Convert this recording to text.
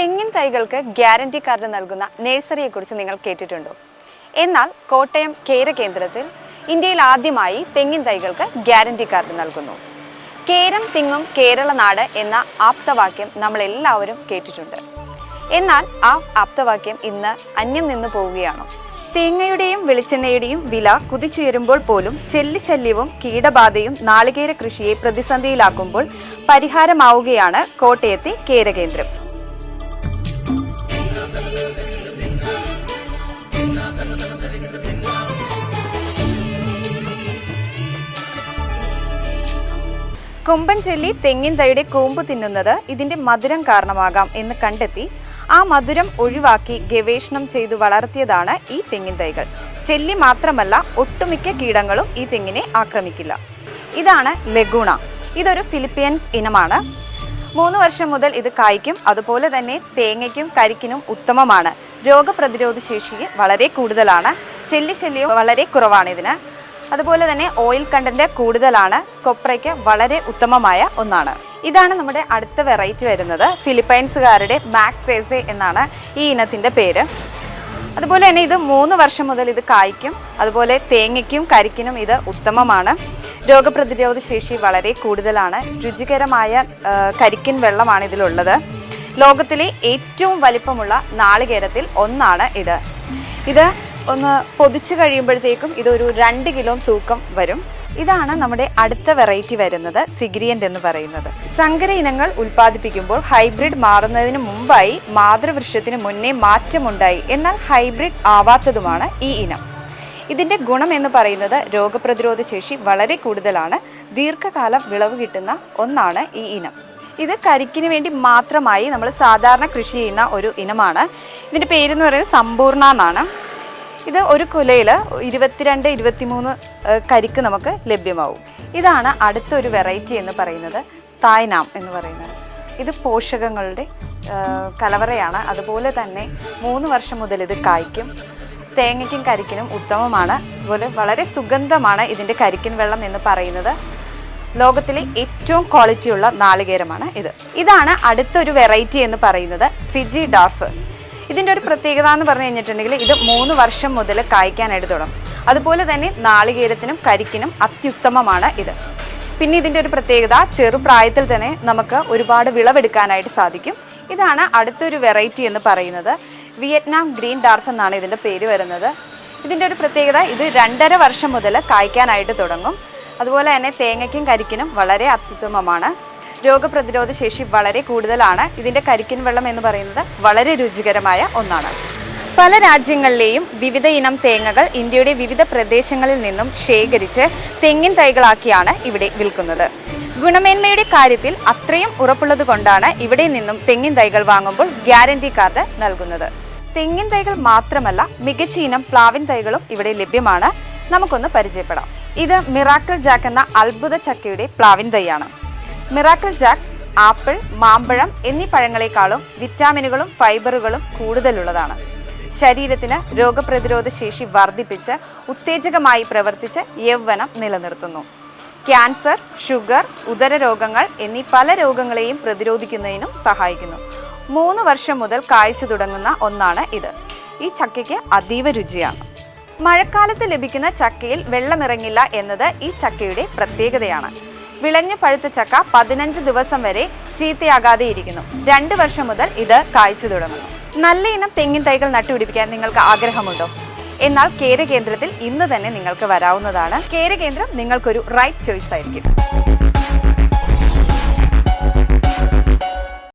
തെങ്ങിൻ തൈകൾക്ക് guarantee card നൽകുന്ന നഴ്സറിയെക്കുറിച്ച് നിങ്ങൾ കേട്ടിട്ടുണ്ടോ? എന്നാൽ കോട്ടയം കേര കേന്ദ്രത്തിൽ ഇന്ത്യയിൽ ആദ്യമായി തെങ്ങിൻ തൈകൾക്ക് ഗ്യാരണ്ടി കാർഡ് നൽകുന്നു. കേരം തിങ്ങും കേരള നാട് എന്ന ആപ്തവാക്യം നമ്മൾ എല്ലാവരും കേട്ടിട്ടുണ്ട്. എന്നാൽ ആ ആപ്തവാക്യം ഇന്ന് അന്യം നിന്ന് പോവുകയാണോ. തേങ്ങയുടെയും വെളിച്ചെണ്ണയുടെയും വില കുതിച്ചുയരുമ്പോൾ പോലും ചെല്ലിശല്യവും കീടബാധയും നാളികേര കൃഷിയെ പ്രതിസന്ധിയിലാക്കുമ്പോൾ പരിഹാരമാവുകയാണ് കോട്ടയത്തെ കേരകേന്ദ്രം കൊമ്പൻ ചെല്ലി തെങ്ങിൻ തൈയുടെ കൂമ്പ് തിന്നുന്നത് ഇതിന്റെ മധുരം കാരണമാകാം എന്ന് കണ്ടെത്തി ആ മധുരം ഒഴിവാക്കി ഗവേഷണം ചെയ്തു വളർത്തിയതാണ് ഈ തെങ്ങിൻ തൈകൾ. ചെല്ലി മാത്രമല്ല ഒട്ടുമിക്ക കീടങ്ങളും ഈ തെങ്ങിനെ ആക്രമിക്കില്ല. ഇതാണ് ലഗൂണ. ഇതൊരു ഫിലിപ്പീൻസ് ഇനമാണ്. മൂന്ന് വർഷം മുതൽ ഇത് കായ്ക്കും. അതുപോലെ തന്നെ തേങ്ങയ്ക്കും കരിക്കിനും ഉത്തമമാണ്. രോഗപ്രതിരോധ ശേഷി വളരെ കൂടുതലാണ്. ചെല്ലി ശല്യവും വളരെ കുറവാണ് ഇതിന്. അതുപോലെ തന്നെ ഓയിൽ കണ്ടന്റ് കൂടുതലാണ്. കൊപ്രയ്ക്ക് വളരെ ഉത്തമമായ ഒന്നാണ്. ഇതാണ് നമ്മുടെ അടുത്ത വെറൈറ്റി വരുന്നത്. ഫിലിപ്പൈൻസുകാരുടെ മാക്സേസെ എന്നാണ് ഈ ഇനത്തിന്റെ പേര്. അതുപോലെ തന്നെ ഇത് മൂന്ന് വർഷം മുതൽ ഇത് കായ്ക്കും. അതുപോലെ തേങ്ങയ്ക്കും കരിക്കിനും ഇത് ഉത്തമമാണ്. രോഗപ്രതിരോധ ശേഷി വളരെ കൂടുതലാണ്. രുചികരമായ കരിക്കിൻ വെള്ളമാണ് ഇതിലുള്ളത്. ലോകത്തിലെ ഏറ്റവും വലിപ്പമുള്ള നാളികേരത്തിൽ ഒന്നാണ് ഇത്. ഇത് ഒന്ന് പൊതിച്ചു കഴിയുമ്പോഴത്തേക്കും ഇതൊരു രണ്ട് കിലോ തൂക്കം വരും. ഇതാണ് നമ്മുടെ അടുത്ത വെറൈറ്റി വരുന്നത് സിഗ്രിയന്റ് എന്ന് പറയുന്നത്. സങ്കര ഇനങ്ങൾ ഉൽപ്പാദിപ്പിക്കുമ്പോൾ ഹൈബ്രിഡ് മാറുന്നതിന് മുമ്പായി മാതൃവൃക്ഷത്തിന് മുന്നേ മാറ്റമുണ്ടായി. എന്നാൽ ഹൈബ്രിഡ് ആവാത്തതുമാണ് ഈ ഇനം. ഇതിന്റെ ഗുണം എന്ന് പറയുന്നത് രോഗപ്രതിരോധ ശേഷി വളരെ കൂടുതലാണ്. ദീർഘകാലം വിളവ് കിട്ടുന്ന ഒന്നാണ് ഈ ഇനം. ഇത് കരിക്കിന് വേണ്ടി മാത്രമായി നമ്മൾ സാധാരണ കൃഷി ചെയ്യുന്ന ഒരു ഇനമാണ്. ഇതിന്റെ പേരെന്ന് പറയുന്നത് സമ്പൂർണ എന്നാണ്. ഇത് ഒരു കുലയിൽ ഇരുപത്തിരണ്ട് ഇരുപത്തിമൂന്ന് കരിക്ക് നമുക്ക് ലഭ്യമാവും. ഇതാണ് അടുത്തൊരു വെറൈറ്റി എന്ന് പറയുന്നത് തായ്നാം എന്ന് പറയുന്നത്. ഇത് പോഷകങ്ങളുടെ കലവറയാണ്. അതുപോലെ തന്നെ മൂന്ന് വർഷം മുതൽ ഇത് കായ്ക്കും. തേങ്ങയ്ക്കും കരിക്കിനും ഉത്തമമാണ്. അതുപോലെ വളരെ സുഗന്ധമാണ് ഇതിന്റെ കരിക്കിൻ വെള്ളം എന്ന് പറയുന്നത്. ലോകത്തിലെ ഏറ്റവും ക്വാളിറ്റിയുള്ള നാളികേരമാണ് ഇത്. ഇതാണ് അടുത്തൊരു വെറൈറ്റി എന്ന് പറയുന്നത് ഫിജി ഡാർഫ്. ഇതിന്റെ ഒരു പ്രത്യേകത എന്ന് പറഞ്ഞു കഴിഞ്ഞിട്ടുണ്ടെങ്കിൽ ഇത് മൂന്ന് വർഷം മുതൽ കായ്ക്കാനായിട്ട് തുടങ്ങും. അതുപോലെ തന്നെ നാളികേരത്തിനും കരിക്കിനും അത്യുത്തമമാണ് ഇത്. പിന്നെ ഇതിന്റെ ഒരു പ്രത്യേകത ചെറുപ്രായത്തിൽ തന്നെ നമുക്ക് ഒരുപാട് വിളവെടുക്കാനായിട്ട് സാധിക്കും. ഇതാണ് അടുത്തൊരു വെറൈറ്റി എന്ന് പറയുന്നത് വിയറ്റ്നാം ഗ്രീൻ ഡാർഫ് എന്നാണ് ഇതിന്റെ പേര് വരുന്നത്. ഇതിന്റെ ഒരു പ്രത്യേകത ഇത് രണ്ടര വർഷം മുതൽ കായ്ക്കാനായിട്ട് തുടങ്ങും. അതുപോലെ തന്നെ തേങ്ങയ്ക്കും കരിക്കിനും വളരെ അത്യുത്തമമാണ്. രോഗപ്രതിരോധ ശേഷി വളരെ കൂടുതലാണ്. ഇതിന്റെ കരിക്കിൻ വെള്ളം എന്ന് പറയുന്നത് വളരെ രുചികരമായ ഒന്നാണ്. പല രാജ്യങ്ങളിലെയും വിവിധ ഇനം തേങ്ങകൾ ഇന്ത്യയുടെ വിവിധ പ്രദേശങ്ങളിൽ നിന്നും ശേഖരിച്ച് തെങ്ങിൻ തൈകളാക്കിയാണ് ഇവിടെ വിൽക്കുന്നത്. ഗുണമേന്മയുടെ കാര്യത്തിൽ അത്രയും ഉറപ്പുള്ളത് കൊണ്ടാണ് ഇവിടെ നിന്നും തെങ്ങിൻ തൈകൾ വാങ്ങുമ്പോൾ ഗ്യാരണ്ടി കാർഡ് നൽകുന്നത്. തെങ്ങിൻ തൈകൾ മാത്രമല്ല മികച്ച ഇനം പ്ലാവിൻ തൈകളും ഇവിടെ ലഭ്യമാണ്. നമുക്കൊന്ന് പരിചയപ്പെടാം. ഇത് മിറാക്കിൾ ജാക്ക് എന്ന അത്ഭുത ചക്കയുടെ പ്ലാവിൻ തൈയാണ്. മിറാക്കിൾ ജാക്ക് ആപ്പിൾ മാമ്പഴം എന്നീ പഴങ്ങളെക്കാളും വിറ്റാമിനുകളും ഫൈബറുകളും കൂടുതലുള്ളതാണ്. ശരീരത്തിന് രോഗപ്രതിരോധ ശേഷി വർദ്ധിപ്പിച്ച് ഉത്തേജകമായി പ്രവർത്തിച്ച് യൗവനം നിലനിർത്തുന്നു. ക്യാൻസർ ഷുഗർ ഉദരരോഗങ്ങൾ എന്നീ പല രോഗങ്ങളെയും പ്രതിരോധിക്കുന്നതിനും സഹായിക്കുന്നു. മൂന്ന് വർഷം മുതൽ കായ്ച്ചു തുടങ്ങുന്ന ഒന്നാണ് ഇത്. ഈ ചക്കയ്ക്ക് അതീവ രുചിയാണ്. മഴക്കാലത്ത് ലഭിക്കുന്ന ചക്കയിൽ വെള്ളമിറങ്ങില്ല എന്നത് ഈ ചക്കയുടെ പ്രത്യേകതയാണ്. വിളഞ്ഞു പഴുത്ത ചക്ക പതിനഞ്ച് ദിവസം വരെ ചീത്തയാകാതെ ഇരിക്കുന്നു. രണ്ട് വർഷം മുതൽ ഇത് കായ്ച്ചു തുടങ്ങുന്നു. നല്ല ഇനം തെങ്ങിൻ തൈകൾ നട്ടുപിടിപ്പിക്കാൻ നിങ്ങൾക്ക് ആഗ്രഹമുണ്ടോ? എന്നാൽ കേര കേന്ദ്രത്തിൽ ഇന്ന് തന്നെ നിങ്ങൾക്ക് വരാവുന്നതാണ്. കേര കേന്ദ്രം നിങ്ങൾക്കൊരു റൈറ്റ് ചോയ്സ് ആയിരിക്കും.